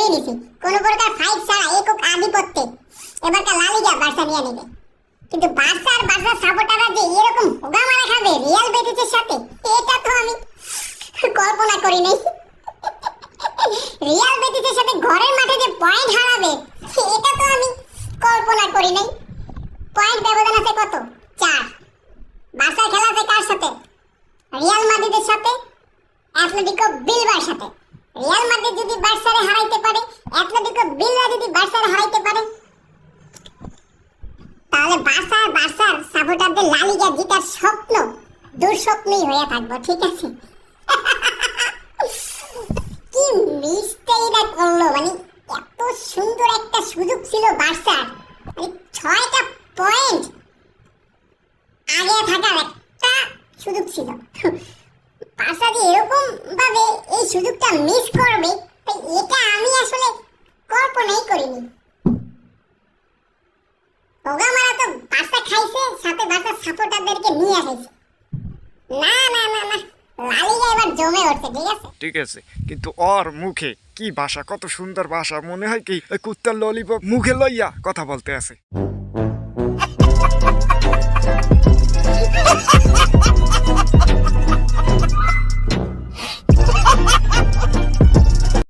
ধরে নিছি কোনো প্রকার ফাইট ছাড়া একক আধিপত্যে। এবারকার লালিগা বার্সা নিয়ে নেবে। কিন্তু বার্সা আর বার্সা সাপোর্টাররা যে এরকম হোগা মারা খাবে রিয়াল বেটিসের সাথে, এটা তো আমি কল্পনা করি নাই। রিয়াল বেটিসের সাথে ঘরের মাঠে যে পয়েন্ট হারাবে, এটা তো আমি কল্পনা করি নাই। পয়েন্ট ব্যবধান আছে কত? চার। বার্সার খেলা আছে কার সাথে? রিয়াল মাদ্রিদের সাথে অ্যাটলেটিকো বিলবার সাথে। রিয়াল মাদ্রিদ যদি বার্সারে হারাইতে পারে, অ্যাটলেটিকো বিলবা যদি বার্সারে হারাইতে পারে, তাহলে বার্সা বার্সার সাপোর্টারদের লালিগা জিতার স্বপ্ন দুঃস্বপ্নই হয়ে থাকব, ঠিক আছে? কি মিস্টেকটা করল মানে এত সুন্দর একটা সুযোগ ছিল বার্সার। মানে ছয়টা পয়েন্ট আগে থাকার একটা সুযোগ ছিল বার্সা যে এরকম ভাবে এই সুযোগটা মিস করবে, তাই এটা আমি আসলে কল্পনাই করিনি। তো বার্সা খাইছে, সাথে বার্সা সাপোর্টারদেরকে নিয়ে এসেছে না না না না ঠিক আছে? কিন্তু ওর মুখে কি ভাষা কত সুন্দর ভাষা মনে হয় কি কুত্তার ললিপপ মুখে লইয়া কথা বলতে আছে।